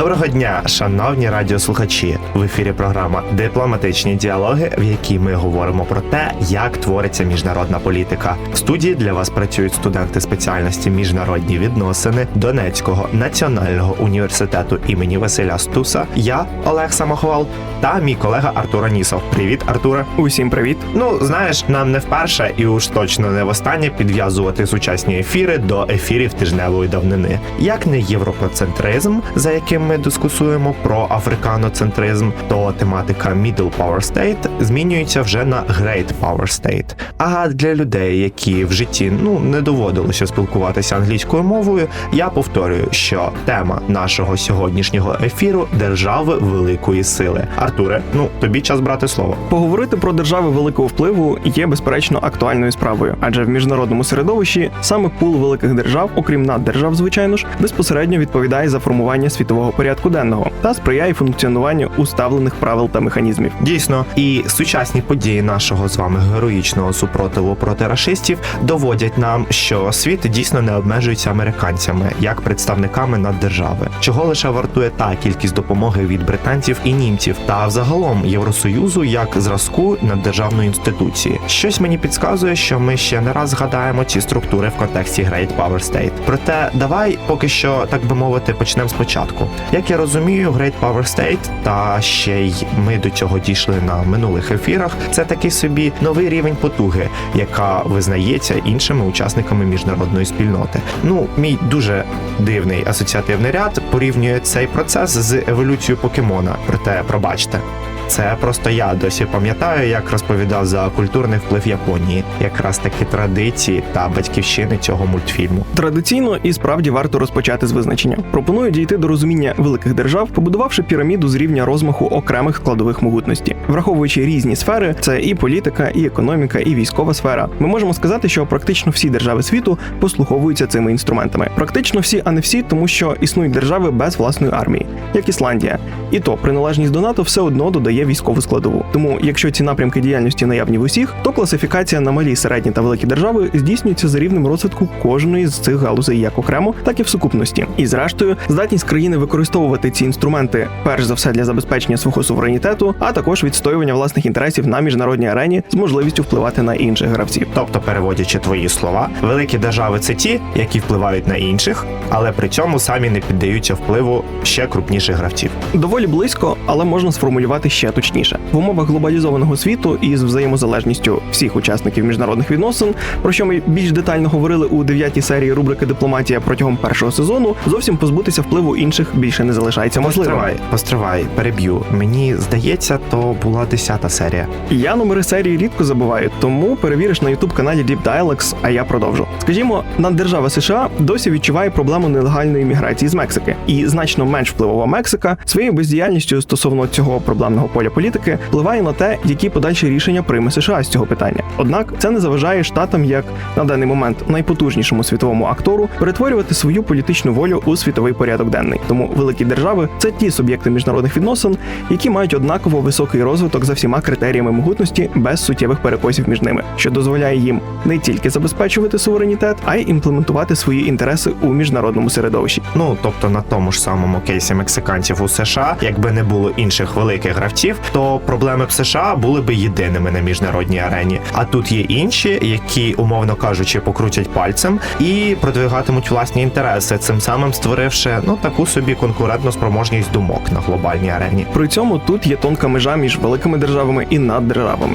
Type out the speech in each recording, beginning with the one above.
Доброго дня, шановні радіослухачі. В ефірі програма Дипломатичні діалоги, в якій ми говоримо про те, як твориться міжнародна політика. В студії для вас працюють студенти спеціальності міжнародні відносини Донецького національного університету імені Василя Стуса. Я Олег Самохвал та мій колега Артур Анісов. Привіт, Артуре. Усім привіт. Ну знаєш, нам не вперше і уж точно не востаннє підв'язувати сучасні ефіри до ефірів тижневої давнини. Як не європоцентризм, за яким ми дискусуємо про африканоцентризм, то тематика Middle Power State змінюється вже на Great Power State. А для людей, які в житті ну не доводилося спілкуватися англійською мовою, я повторюю, що тема нашого сьогоднішнього ефіру держави великої сили. Артуре, ну тобі час брати слово. Поговорити про держави великого впливу є безперечно актуальною справою, адже в міжнародному середовищі саме пул великих держав, окрім наддержав, звичайно ж, безпосередньо відповідає за формування світового порядку денного та сприяє функціонуванню уставлених правил та механізмів. Дійсно, і сучасні події нашого з вами героїчного супротиву проти рашистів доводять нам, що світ дійсно не обмежується американцями як представниками наддержави, чого лише вартує та кількість допомоги від британців і німців, та взагалом Євросоюзу як зразку наддержавної інституції. Щось мені підказує, що ми ще не раз згадаємо ці структури в контексті Great Power State. Проте давай поки що, так би мовити, почнемо спочатку. Як я розумію, Great Power State, та ще й ми до цього дійшли на минулих ефірах. Це такий собі новий рівень потуги, яка визнається іншими учасниками міжнародної спільноти. Ну, мій дуже дивний асоціативний ряд порівнює цей процес з еволюцією покемона. Проте, пробачте. Це просто я досі пам'ятаю, як розповідав за культурний вплив Японії, якраз таки традиції та батьківщини цього мультфільму. Традиційно і справді варто розпочати з визначення. Пропоную дійти до розуміння великих держав, побудувавши піраміду з рівня розмаху окремих складових могутності, враховуючи різні сфери, це і політика, і економіка, і військова сфера. Ми можемо сказати, що практично всі держави світу послуговуються цими інструментами. Практично всі, а не всі, тому що існують держави без власної армії, як Ісландія. І то приналежність до НАТО все одно додає військову складову. Тому, якщо ці напрямки діяльності наявні в усіх, то класифікація на малі, середні та великі держави здійснюється за рівнем розвитку кожної з цих галузей як окремо, так і в сукупності. І зрештою, здатність країни використовувати ці інструменти перш за все для забезпечення свого суверенітету, а також відстоювання власних інтересів на міжнародній арені з можливістю впливати на інших гравців. Тобто, переводячи твої слова, великі держави це ті, які впливають на інших, але при цьому самі не піддаються впливу ще крупніших гравців. Доволі близько, але можна сформулювати ще точніше. В умовах глобалізованого світу і з взаємозалежністю всіх учасників міжнародних відносин, про що ми більш детально говорили у дев'ятій серії рубрики Дипломатія протягом першого сезону, зовсім позбутися впливу інших більше не залишається можливим. Постривай, постривай, переб'ю. Мені здається, то була десята серія. Я номери серії рідко забуваю, тому перевіриш на ютуб каналі Deep Dialogues, а я продовжу. Скажімо, наддержава США досі відчуває проблему нелегальної міграції з Мексики, і значно менш впливова Мексика своєю бездіяльністю стосовно цього проблемного поля політики впливає на те, які подальші рішення прийме США з цього питання. Однак це не заважає штатам, як на даний момент найпотужнішому світовому актору, перетворювати свою політичну волю у світовий порядок денний. Тому великі держави це ті суб'єкти міжнародних відносин, які мають однаково високий розвиток за всіма критеріями могутності без суттєвих перекосів між ними, що дозволяє їм не тільки забезпечувати суверенітет, а й імплементувати свої інтереси у міжнародному середовищі. Ну тобто на тому ж самому кейсі мексиканців у США, якби не було інших великих гравців, то проблеми б США були би єдиними на міжнародній арені. А тут є інші, які, умовно кажучи, покрутять пальцем і продвигатимуть власні інтереси, цим самим створивши ну таку собі конкурентну спроможність думок на глобальній арені. При цьому тут є тонка межа між великими державами і наддержавами.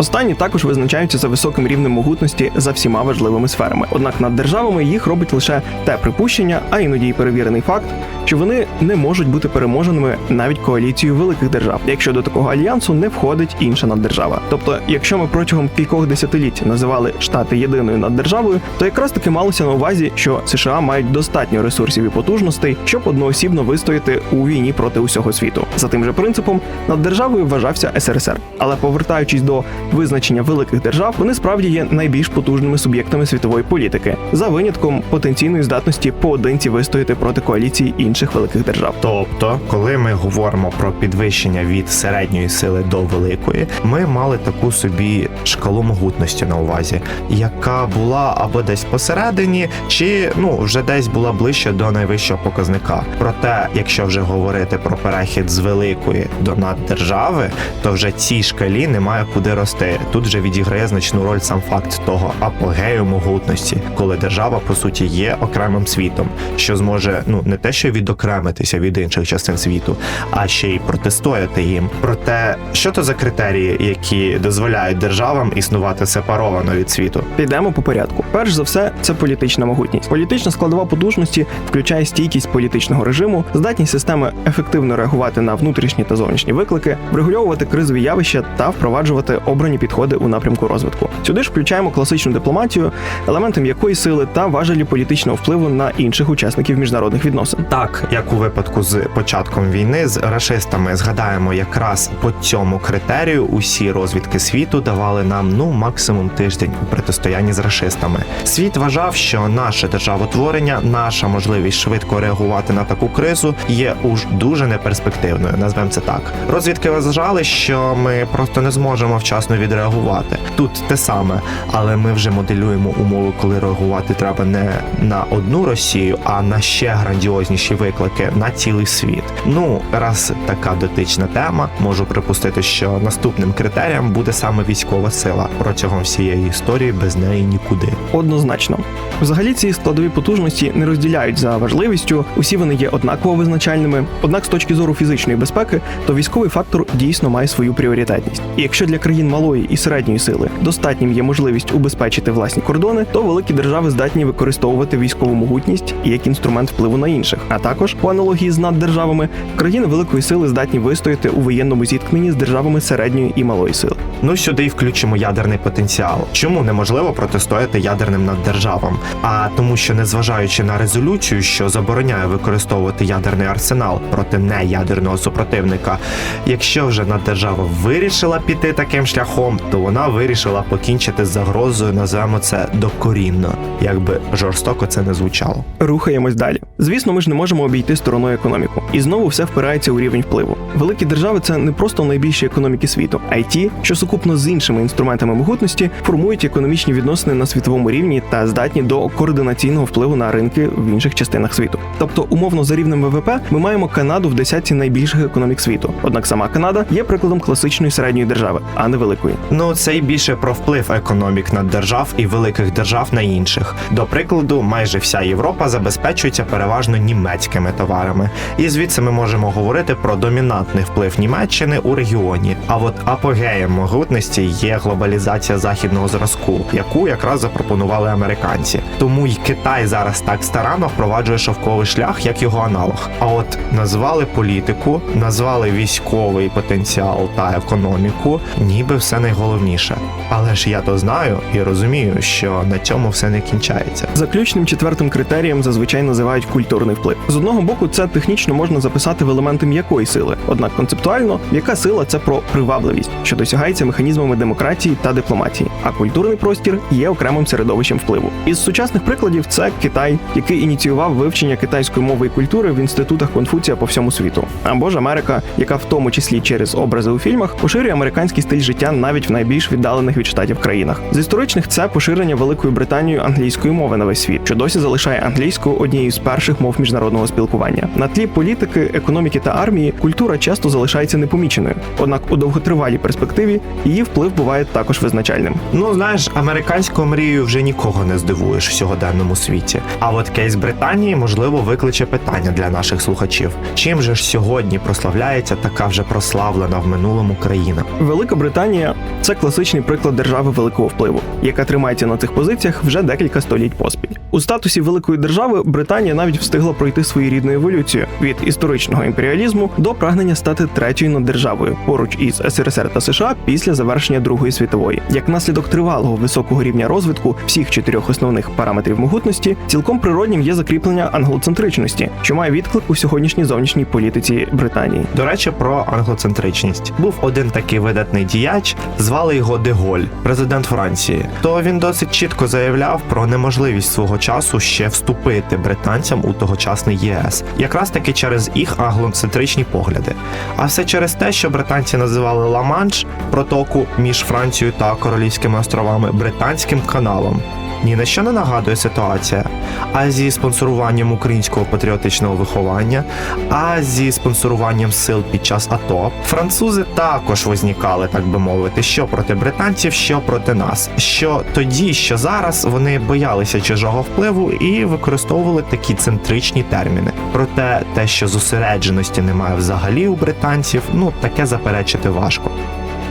Останні також визначаються за високим рівнем могутності за всіма важливими сферами. Однак над державами їх робить лише те припущення, а іноді й перевірений факт, що вони не можуть бути переможеними навіть коаліцією великих держав, якщо до такого альянсу не входить інша наддержава. Тобто, якщо ми протягом кількох десятиліть називали штати єдиною наддержавою, то якраз таки малося на увазі, що США мають достатньо ресурсів і потужностей, щоб одноосібно вистояти у війні проти усього світу. За тим же принципом наддержавою вважався СРСР. Але повертаючись до визначення великих держав, вони справді є найбільш потужними суб'єктами світової політики, за винятком потенційної здатності поодинці вистояти проти коаліції інших великих держав. Тобто, коли ми говоримо про підвищення від середньої сили до великої, ми мали таку собі шкалу могутності на увазі, яка була або десь посередині, чи ну вже десь була ближче до найвищого показника. Проте, якщо вже говорити про перехід з великої до наддержави, то вже цій шкалі немає куди рости. Тут вже відіграє значну роль сам факт того апогею могутності, коли держава по суті є окремим світом, що зможе ну не те, що відокремитися від інших частин світу, а ще й протистояти їм. Проте, що то за критерії, які дозволяють державам існувати сепаровано від світу? Підемо по порядку. Перш за все, це політична могутність. Політична складова потужності включає стійкість політичного режиму, здатність системи ефективно реагувати на внутрішні та зовнішні виклики, врегульовувати кризові явища та впроваджувати обрані підходи у напрямку розвитку. Сюди ж включаємо класичну дипломатію, елементом якої сили та важелі політичного впливу на інших учасників міжнародних відносин. Так, як у випадку з початком війни з рашистами, згадаємо, якраз по цьому критерію усі розвідки світу давали нам ну максимум тиждень у протистоянні з рашистами. Світ вважав, що наше державотворення, наша можливість швидко реагувати на таку кризу є уж дуже неперспективною. Назвемо це так. Розвідки вважали, що ми просто не зможемо вчасно відреагувати. Тут те саме, але ми вже моделюємо умови, коли реагувати треба не на одну Росію, а на ще грандіозніші виклики на цілий світ. Ну, раз така дотична тема, можу припустити, що наступним критерієм буде саме військова сила. Протягом всієї історії без неї нікуди. Однозначно. Взагалі ці складові потужності не розділяють за важливістю, усі вони є однаково визначальними. Однак, з точки зору фізичної безпеки, то військовий фактор дійсно має свою пріоритетність. І якщо для країн малої і середньої сили достатнім є можливість убезпечити власні кордони, то великі держави здатні використовувати військову могутність як інструмент впливу на інших. А також по аналогії з наддержавами, країни великої сили здатні вистояти у воєнному зіткненні з державами середньої і малої сили. Ну сюди й включимо ядерний потенціал. Чому неможливо протистояти ядерним наддержавам? А тому, що незважаючи на резолюцію, що забороняє використовувати ядерний арсенал проти неядерного супротивника, якщо вже наддержава вирішила піти таким шляхом, то вона вирішила покінчити з загрозою, називаємо це докорінно, якби жорстоко це не звучало. Рухаємось далі. Звісно, ми ж не можемо обійти стороною економіку. І знову все впирається у рівень впливу. Великі держави це не просто найбільші економіки світу, а й ті, що сукупно з іншими інструментами могутності формують економічні відносини на світовому рівні та здатні до координаційного впливу на ринки в інших частинах світу. Тобто, умовно за рівнем ВВП ми маємо Канаду в десятці найбільших економік світу. Однак сама Канада є прикладом класичної середньої держави, а не великої. Ну, це й більше про вплив економік над держав і великих держав на інших. До прикладу, майже вся Європа забезпечується переважно німецькими товарами, і звідси ми можемо говорити про домінантний вплив Німеччини у регіоні. А от апогеєм могутності є глобалізація західного зразку, яку якраз запропонували американці. Тому й Китай зараз так старанно впроваджує шовковий шлях, як його аналог. А от назвали політику, назвали військовий потенціал та економіку, ніби все найголовніше. Але ж я то знаю і розумію, що на цьому все не кінчається. Заключним четвертим критерієм зазвичай називають культурний вплив. З одного боку, це технічно можна записати в елементи м'якої сили, однак концептуально м'яка сила це про привабливість, що досягається механізмами демократії та дипломатії. А культурний простір є окремим середовищем впливу. Із сучасних прикладів це Китай, який ініціював вивчення китайської мови і культури в інститутах Конфуція по всьому світу, або ж Америка, яка в тому числі через образи у фільмах поширює американський стиль життя навіть в найбільш віддалених від штатів країнах. З історичних це поширення Великою Британією англійської мови на весь світ, що досі залишає англійську однією з перших мов міжнародного спілкування. На тлі політики, економіки та армії культура часто залишається непоміченою. Однак у довготривалій перспективі її вплив буває також визначальним. Ну знаєш, американською мрією вже нікого не здивуєш в сьогоденному світі. А от кейс Британії можливо викличе питання для наших слухачів: чим же ж сьогодні прославляється така вже прославлена в минулому країна? Велика Британія Це класичний приклад держави великого впливу, яка тримається на цих позиціях вже декілька століть поспіль. У статусі великої держави Британія навіть встигла пройти своєрідну еволюцію від історичного імперіалізму до прагнення стати третьою наддержавою поруч із СРСР та США після завершення Другої світової. Як наслідок тривалого високого рівня розвитку всіх чотирьох основних параметрів могутності, цілком природнім є закріплення англоцентричності, що має відклик у сьогоднішній зовнішній політиці Британії. До речі, про англоцентричність був один такий видатний діяч, звали його Деголь, президент Франції. То він досить чітко заявляв про неможливість свого часу ще вступити британцям у тогочасний ЄС, якраз таки через їх англоцентричні погляди. А все через те, що британці називали Ла-Манш протоку між Францією та Королівськими островами британським каналом. Ні на що не нагадує ситуація. А зі спонсоруванням українського патріотичного виховання, а зі спонсоруванням сил під час АТО, французи також возникали, так би мовити, що проти британців, що проти нас. Що тоді, що зараз вони боялися чужого впливу і використовували такі центричні терміни. Проте те, що зосередженості немає взагалі у британців, ну таке заперечити важко.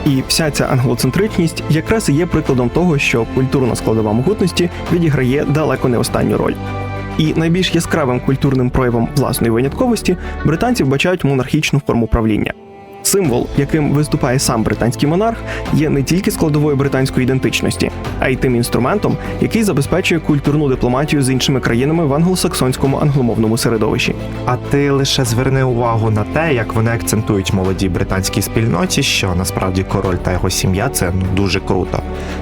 І вся ця англоцентричність якраз і є прикладом того, що культурна складова могутності відіграє далеко не останню роль. І найбільш яскравим культурним проявом власної винятковості британці вбачають монархічну форму правління. Символ, яким виступає сам британський монарх, є не тільки складовою британської ідентичності, а й тим інструментом, який забезпечує культурну дипломатію з іншими країнами в англосаксонському англомовному середовищі. А ти лише зверни увагу на те, як вони акцентують молодій британській спільноті, що насправді король та його сім'я це ну, дуже круто.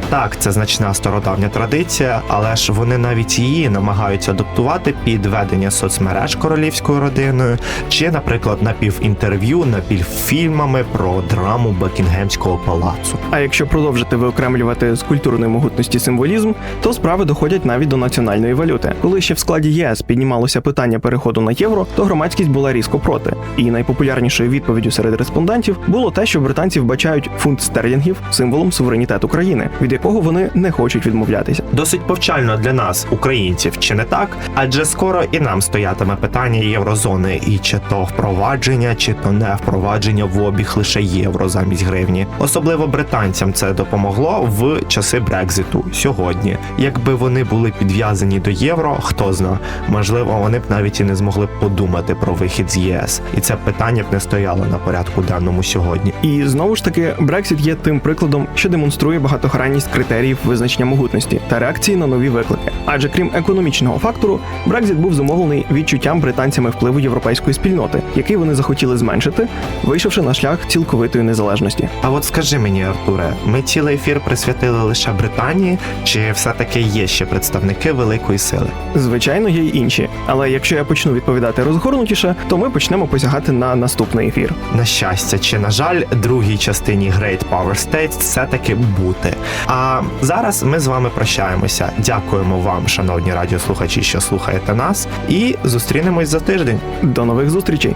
Так, це значна стародавня традиція, але ж вони навіть її намагаються адаптувати під ведення соцмереж королівською родиною, чи, наприклад, напівінтерв'ю, напівфільмами про драму Бекінгемського палацу. А якщо продовжити виокремлювати з культурної могутності символізм, то справи доходять навіть до національної валюти. Коли ще в складі ЄС піднімалося питання переходу на євро, то громадськість була різко проти. І найпопулярнішою відповіддю серед респондентів було те, що британці вбачають фунт стерлінгів символом суверенітету країни, від якого вони не хочуть відмовлятися. Досить повчально для нас, українців, чи не так? Адже скоро і нам стоятиме питання єврозони, і чи то впровадження, чи то не впровадження в обіг лише євро замість гривні. Особливо британцям це допомогло в часи Брекзиту сьогодні. Якби вони були підв'язані до євро, хто зна, можливо, вони б навіть і не змогли подумати про вихід з ЄС, і це питання б не стояло на порядку денному сьогодні. І знову ж таки, Брексіт є тим прикладом, що демонструє багатогранність критеріїв визначення могутності та реакції на нові виклики. Адже крім економічного фактору, Брекзит був зумовлений відчуттям британцями впливу європейської спільноти, який вони захотіли зменшити, вийшовши на шлях цілковитої незалежності. А от скажи мені, Артуре, ми цілий ефір присвятили лише Британії, чи все-таки є ще представники великої сили? Звичайно, є й інші. Але якщо я почну відповідати розгорнутіше, то ми почнемо посягати на наступний ефір. На щастя, чи на жаль, другій частині Great Power States все-таки бути. А зараз ми з вами прощаємося. Дякуємо вам, шановні радіослухачі, що слухаєте нас, і зустрінемось за тиждень. До нових зустрічей!